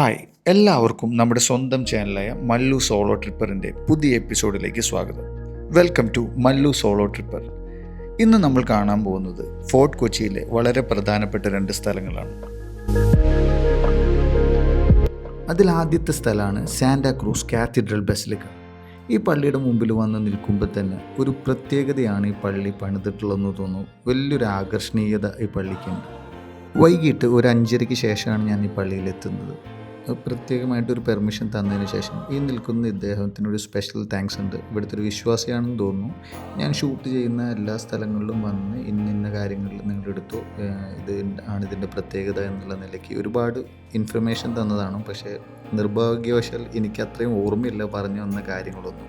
Hi എല്ലാവർക്കും നമ്മുടെ സ്വന്തം ചാനലായ മല്ലു സോളോ ട്രിപ്പറിന്റെ പുതിയ എപ്പിസോഡിലേക്ക് സ്വാഗതം. Welcome to Mallu solo tripper ഇന്ന് നമ്മൾ കാണാൻ പോകുന്നത് ഫോർട്ട് കൊച്ചിയിലെ വളരെ പ്രധാനപ്പെട്ട രണ്ട് സ്ഥലങ്ങളാണ്. അതിൽ ആദ്യത്തെ സ്ഥലമാണ് സാന്റാക്രൂസ് കാത്തീഡ്രൽ ബസിലിക്ക. ഈ പള്ളിയുടെ മുമ്പിൽ വന്ന് നിൽക്കുമ്പോൾ തന്നെ ഒരു പ്രത്യേകതയാണ് ഈ പള്ളി പണിതിട്ടുള്ളതെന്ന് തോന്നുന്നു. വലിയൊരു ആകർഷണീയത ഈ പള്ളിക്കുണ്ട്. വൈകിട്ട് ഒരു അഞ്ചരയ്ക്ക് ശേഷമാണ് ഞാൻ ഈ പള്ളിയിൽ എത്തുന്നത്. പ്രത്യേകമായിട്ടൊരു പെർമിഷൻ തന്നതിന് ശേഷം ഈ നിൽക്കുന്ന ഇദ്ദേഹത്തിന് ഒരു സ്പെഷ്യൽ താങ്ക്സ് ഉണ്ട്. ഇവിടുത്തെ ഒരു വിശ്വാസിയാണെന്ന് തോന്നുന്നു. ഞാൻ ഷൂട്ട് ചെയ്യുന്ന എല്ലാ സ്ഥലങ്ങളിലും വന്ന് ഇന്ന ഇന്ന കാര്യങ്ങളിൽ നിങ്ങളുടെ എടുത്തു ഇത് ആണ് ഇതിന്റെ പ്രത്യേകത എന്നുള്ള നിലയ്ക്ക് ഒരുപാട് ഇൻഫർമേഷൻ തന്നതാണ്. പക്ഷേ നിർഭാഗ്യവശാൽ എനിക്ക് അത്രയും ഓർമ്മയില്ല പറഞ്ഞു വന്ന കാര്യങ്ങളൊന്നും.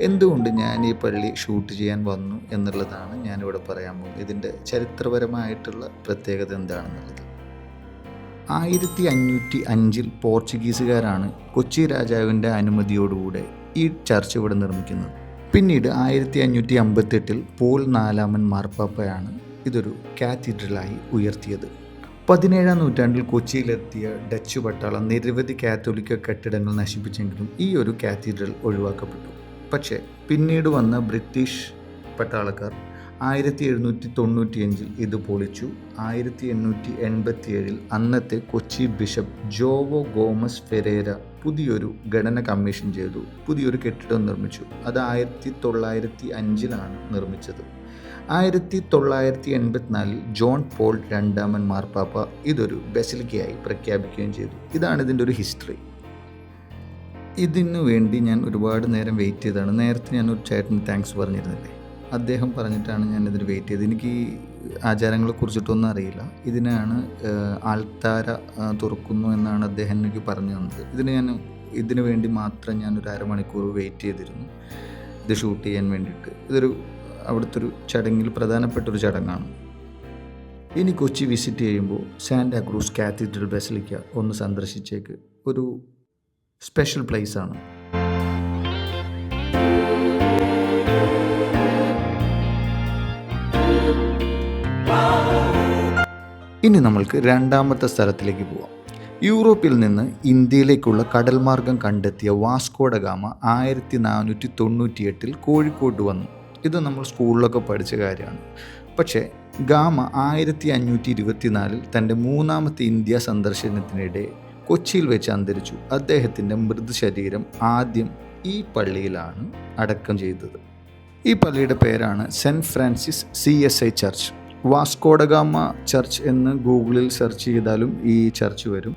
എന്തുകൊണ്ട് ഞാൻ ഈ പള്ളി ഷൂട്ട് ചെയ്യാൻ വന്നു എന്നുള്ളതാണ് ഞാനിവിടെ പറയാൻ പോകുന്നത്. ഇതിന്റെ ചരിത്രപരമായിട്ടുള്ള പ്രത്യേകത എന്താണെന്നുള്ളത്. ആയിരത്തി അഞ്ഞൂറ്റി അഞ്ചിൽ പോർച്ചുഗീസുകാരാണ് കൊച്ചി രാജാവിന്റെ അനുമതിയോടുകൂടെ ഈ ചർച്ച് ഇവിടെ നിർമ്മിക്കുന്നത്. പിന്നീട് ആയിരത്തി അഞ്ഞൂറ്റി അമ്പത്തെട്ടിൽ പോൾ നാലാമൻ മാർപ്പാപ്പയാണ് ഇതൊരു കാത്തീഡ്രലായി ഉയർത്തിയത്. പതിനേഴാം നൂറ്റാണ്ടിൽ കൊച്ചിയിലെത്തിയ ഡച്ച് പട്ടാളം നിരവധി കാത്തോലിക്ക കെട്ടിടങ്ങൾ നശിപ്പിച്ചെങ്കിലും ഈ ഒരു കാത്തീഡ്രൽ ഒഴിവാക്കപ്പെട്ടു. പക്ഷേ പിന്നീട് വന്ന ബ്രിട്ടീഷ് പട്ടാളക്കാർ ആയിരത്തി എഴുന്നൂറ്റി തൊണ്ണൂറ്റിയഞ്ചിൽ ഇത് പൊളിച്ചു. ആയിരത്തി എണ്ണൂറ്റി എൺപത്തിയേഴിൽ അന്നത്തെ Kochi bishop Joao Gomes Ferreira പുതിയൊരു ഘടന കമ്മീഷൻ ചെയ്തു. പുതിയൊരു കെട്ടിടം നിർമ്മിച്ചു. അത് ആയിരത്തി തൊള്ളായിരത്തി അഞ്ചിലാണ് നിർമ്മിച്ചത്. ആയിരത്തി തൊള്ളായിരത്തി എൺപത്തിനാലിൽ ജോൺ പോൾ രണ്ടാമൻ മാർപ്പാപ്പ ഇതൊരു ബസിലിക്കയായി പ്രഖ്യാപിക്കുകയും ചെയ്തു. ഇതാണ് ഇതിന്റെ ഒരു ഹിസ്റ്ററി. ഇതിനു വേണ്ടി ഞാൻ ഒരുപാട് നേരം വെയിറ്റ് ചെയ്തതാണ്. നേരത്തെ ഞാൻ ഒരു ചേട്ടന് താങ്ക്സ് പറഞ്ഞിരുന്നില്ലേ? അദ്ദേഹം പറഞ്ഞിട്ടാണ് ഞാൻ ഇതിന് വെയിറ്റ് ചെയ്തത്. എനിക്ക് ആചാരങ്ങളെ കുറിച്ചിട്ടൊന്നും അറിയില്ല. ഇതിനാണ് ആൾത്താര തുറക്കുന്നു എന്നാണ് അദ്ദേഹം എനിക്ക് പറഞ്ഞു തന്നത്. ഇതിന് ഞാൻ ഇതിനു വേണ്ടി മാത്രം ഞാൻ ഒരു അരമണിക്കൂർ വെയിറ്റ് ചെയ്തിരുന്നു. ഇത് ഷൂട്ട് ചെയ്യാൻ വേണ്ടിയിട്ട്. ഇതൊരു അവിടുത്തെ ഒരു ചടങ്ങിൽ പ്രധാനപ്പെട്ട ഒരു ചടങ്ങാണ്. ഇനി കൊച്ചി വിസിറ്റ് ചെയ്യുമ്പോൾ സാന്റാക്രൂസ് കാത്തീഡ്രൽ ബസിലിക്ക ഒന്ന് സന്ദർശിച്ചേക്ക്. ഒരു സ്പെഷ്യൽ പ്ലേസ് ഇനി നമ്മൾക്ക് രണ്ടാമത്തെ സ്ഥലത്തിലേക്ക് പോവാം. യൂറോപ്പിൽ നിന്ന് ഇന്ത്യയിലേക്കുള്ള കടൽ മാർഗം കണ്ടെത്തിയ വാസ്കോഡ ഗാമ ആയിരത്തി നാനൂറ്റി തൊണ്ണൂറ്റി എട്ടിൽ കോഴിക്കോട്ട് വന്നു. ഇത് നമ്മൾ സ്കൂളിലൊക്കെ പഠിച്ച കാര്യമാണ്. പക്ഷേ ഗാമ ആയിരത്തി അഞ്ഞൂറ്റി ഇരുപത്തിനാലിൽ തന്റെ മൂന്നാമത്തെ ഇന്ത്യ സന്ദർശനത്തിനിടെ കൊച്ചിയിൽ വെച്ച് അന്തരിച്ചു. അദ്ദേഹത്തിന്റെ മൃതശരീരം ആദ്യം ഈ പള്ളിയിലാണ് അടക്കം ചെയ്തത്. ഈ പള്ളിയുടെ പേരാണ് Saint Francis C S I church. Vasco da Gama church എന്ന് ഗൂഗിളിൽ സെർച്ച് ചെയ്താലും ഈ ചർച്ച് വരും.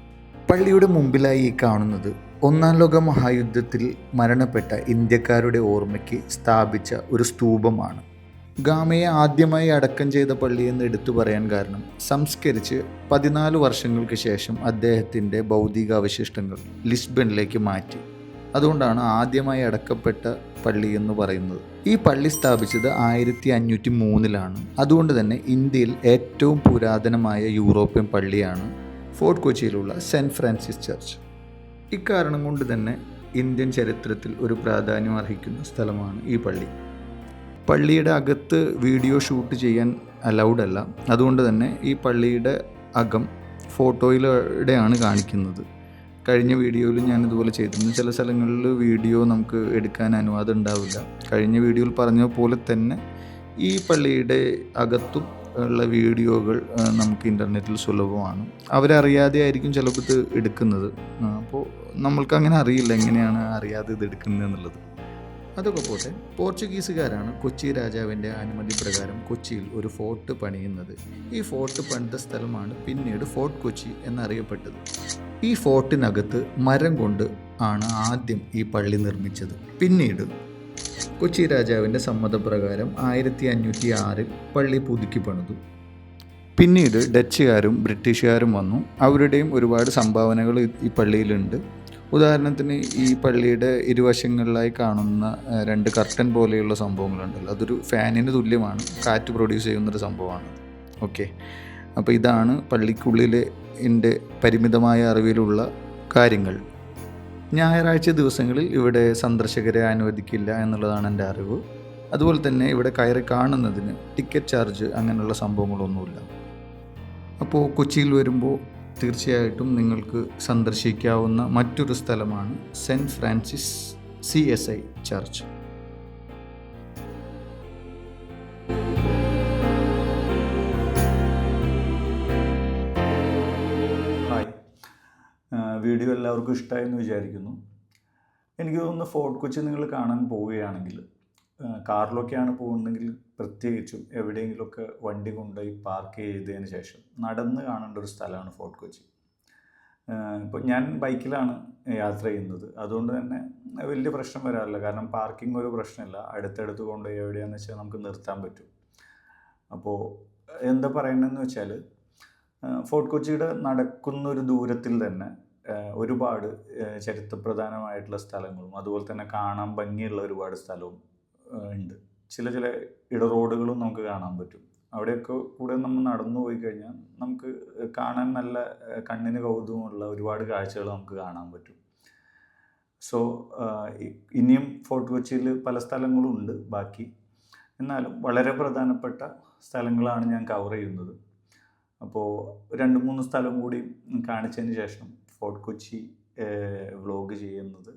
പള്ളിയുടെ മുമ്പിലായി കാണുന്നത് ഒന്നാം ലോക മഹായുദ്ധത്തിൽ മരണപ്പെട്ട ഇന്ത്യക്കാരുടെ ഓർമ്മയ്ക്ക് സ്ഥാപിച്ച ഒരു സ്തൂപമാണ്. ഗാമയെ ആദ്യമായി അടക്കം ചെയ്ത പള്ളി എന്ന് എടുത്തു പറയാൻ കാരണം സംസ്കരിച്ച് പതിനാല് വർഷങ്ങൾക്ക് ശേഷം അദ്ദേഹത്തിന്റെ ഭൗതികാവശിഷ്ടങ്ങൾ ലിസ്ബണിലേക്ക് മാറ്റി. അതുകൊണ്ടാണ് ആദ്യമായി അടക്കപ്പെട്ട പള്ളി എന്ന് പറയുന്നത്. ഈ പള്ളി സ്ഥാപിച്ചത് ആയിരത്തി അഞ്ഞൂറ്റി മൂന്നിലാണ് അതുകൊണ്ട് തന്നെ ഇന്ത്യയിൽ ഏറ്റവും പുരാതനമായ യൂറോപ്യൻ പള്ളിയാണ് ഫോർട്ട് കൊച്ചിയിലുള്ള സെന്റ് ഫ്രാൻസിസ് ചർച്ച്. ഇക്കാരണം കൊണ്ട് തന്നെ ഇന്ത്യൻ ചരിത്രത്തിൽ ഒരു പ്രാധാന്യം അർഹിക്കുന്ന സ്ഥലമാണ് ഈ പള്ളി. പള്ളിയുടെ അകത്ത് വീഡിയോ ഷൂട്ട് ചെയ്യാൻ അലൗഡ് അല്ല. അതുകൊണ്ട് തന്നെ ഈ പള്ളിയുടെ അകം ഫോട്ടോയിലൂടെയാണ് കാണിക്കുന്നത്. കഴിഞ്ഞ വീഡിയോയിൽ ഞാൻ ഇതുപോലെ ചെയ്തിരുന്നു. ചില സ്ഥലങ്ങളിൽ വീഡിയോ നമുക്ക് എടുക്കാൻ അനുവാദം ഉണ്ടാവില്ല. കഴിഞ്ഞ വീഡിയോയിൽ പറഞ്ഞ പോലെ തന്നെ ഈ പള്ളിയുടെ അകത്തും ഉള്ള വീഡിയോകൾ നമുക്ക് ഇന്റർനെറ്റിൽ സുലഭമാണ്. അവരറിയാതെ ആയിരിക്കും ചിലപ്പോൾ ഇത് എടുക്കുന്നത്. അപ്പോൾ നമ്മൾക്ക് അങ്ങനെ അറിയില്ല എങ്ങനെയാണ് അറിയാതെ ഇത് എടുക്കുന്നത് എന്നുള്ളത്. അതൊക്കെ പോട്ടെ. പോർച്ചുഗീസുകാരാണ് കൊച്ചി രാജാവിന്റെ അനുമതി പ്രകാരം കൊച്ചിയിൽ ഒരു ഫോർട്ട് പണിയുന്നത്. ഈ ഫോർട്ട് പണിത സ്ഥലമാണ് പിന്നീട് ഫോർട്ട് കൊച്ചി എന്നറിയപ്പെട്ടത്. ഈ ഫോർട്ടിനകത്ത് മരം കൊണ്ട് ആണ് ആദ്യം ഈ പള്ളി നിർമ്മിച്ചത്. പിന്നീട് കൊച്ചി രാജാവിന്റെ സമ്മതപ്രകാരം ആയിരത്തി അഞ്ഞൂറ്റി ആറിൽ പള്ളി പുതുക്കി പണിതു. പിന്നീട് ഡച്ചുകാരും ബ്രിട്ടീഷുകാരും വന്നു. അവരുടെയും ഒരുപാട് സംഭാവനകൾ ഈ പള്ളിയിലുണ്ട്. ഉദാഹരണത്തിന് ഈ പള്ളിയുടെ ഇരുവശങ്ങളിലായി കാണുന്ന രണ്ട് കർട്ടൻ പോലെയുള്ള സംഭവങ്ങളുണ്ടല്ലോ. അതൊരു ഫാനിന് തുല്യമാണ്. കാറ്റ് പ്രൊഡ്യൂസ് ചെയ്യുന്നൊരു സംഭവമാണ്. ഓക്കെ അപ്പോൾ ഇതാണ് പള്ളിക്കുള്ളിലെ എന്റെ പരിമിതമായ അറിവിലുള്ള കാര്യങ്ങൾ. ഞായറാഴ്ച ദിവസങ്ങളിൽ ഇവിടെ സന്ദർശകരെ അനുവദിക്കില്ല എന്നുള്ളതാണ് എന്റെ അറിവ്. അതുപോലെ തന്നെ ഇവിടെ കയറി കാണുന്നതിന് ടിക്കറ്റ് ചാർജ് അങ്ങനെയുള്ള സംഭവങ്ങളൊന്നുമില്ല. അപ്പോൾ കൊച്ചിയിൽ വരുമ്പോൾ തീർച്ചയായിട്ടും നിങ്ങൾക്ക് സന്ദർശിക്കാവുന്ന മറ്റൊരു സ്ഥലമാണ് Saint Francis C S I church. Hi. Video എല്ലാവർക്കും ഇഷ്ടമായെന്ന് വിചാരിക്കുന്നു. എനിക്ക് തോന്നുന്നു ഫോർട്ട് കൊച്ചി നിങ്ങൾ കാണാൻ പോവുകയാണെങ്കിൽ കാറിലൊക്കെയാണ് പോകുന്നതെങ്കിൽ പ്രത്യേകിച്ചും എവിടെയെങ്കിലുമൊക്കെ വണ്ടി കൊണ്ടുപോയി പാർക്ക് ചെയ്തതിന് ശേഷം നടന്ന് കാണേണ്ട ഒരു സ്ഥലമാണ് ഫോർട്ട് കൊച്ചി. ഇപ്പോൾ ഞാൻ ബൈക്കിലാണ് യാത്ര ചെയ്യുന്നത്. അതുകൊണ്ട് തന്നെ വലിയ പ്രശ്നം വരാറില്ല. കാരണം പാർക്കിംഗ് ഒരു പ്രശ്നമില്ല. അടുത്തടുത്ത് കൊണ്ടുപോയി എവിടെയാണെന്ന് വെച്ചാൽ നമുക്ക് നിർത്താൻ പറ്റും. അപ്പോൾ എന്താ പറയണമെന്ന് വെച്ചാൽ ഫോർട്ട് കൊച്ചിയുടെ നടക്കുന്ന ഒരു ദൂരത്തിൽ തന്നെ ഒരുപാട് ചരിത്രപ്രധാനമായിട്ടുള്ള സ്ഥലങ്ങളും അതുപോലെ തന്നെ കാണാൻ ഭംഗിയുള്ള ഒരുപാട് സ്ഥലവും ഉണ്ട്. ചില ചില ഇട റോഡുകളും നമുക്ക് കാണാൻ പറ്റും. അവിടെയൊക്കെ കൂടെ നമ്മൾ നടന്നു പോയി കഴിഞ്ഞാൽ നമുക്ക് കാണാൻ നല്ല കണ്ണിന് കൗതുകമുള്ള ഒരുപാട് കാഴ്ചകൾ നമുക്ക് കാണാൻ പറ്റും. സോ ഇനിയും ഫോർട്ട് കൊച്ചിയിൽ പല സ്ഥലങ്ങളും ഉണ്ട് ബാക്കി. എന്നാലും വളരെ പ്രധാനപ്പെട്ട സ്ഥലങ്ങളാണ് ഞാൻ കവർ ചെയ്യുന്നത്. അപ്പോൾ രണ്ട് മൂന്ന് സ്ഥലം കൂടി കാണിച്ചതിന് ശേഷം ഫോർട്ട് കൊച്ചി വ്ലോഗ് ചെയ്യുന്നത്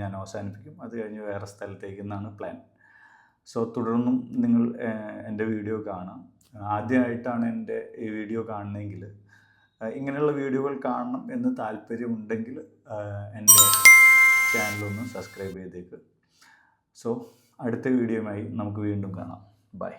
ഞാൻ അവസാനിപ്പിക്കും. അത് കഴിഞ്ഞ് വേറെ സ്ഥലത്തേക്ക് എന്നാണ് പ്ലാൻ. സോ തുടർന്നും നിങ്ങൾ എന്റെ വീഡിയോ കാണാം. ആദ്യമായിട്ടാണ് എന്റെ ഈ വീഡിയോ കാണുന്നതെങ്കിൽ ഇങ്ങനെയുള്ള വീഡിയോകൾ കാണണം എന്ന് താല്പര്യമുണ്ടെങ്കിൽ എന്റെ ചാനലൊന്ന് സബ്സ്ക്രൈബ് ചെയ്തേക്ക്. സോ അടുത്ത വീഡിയോയുമായി നമുക്ക് വീണ്ടും കാണാം. ബൈ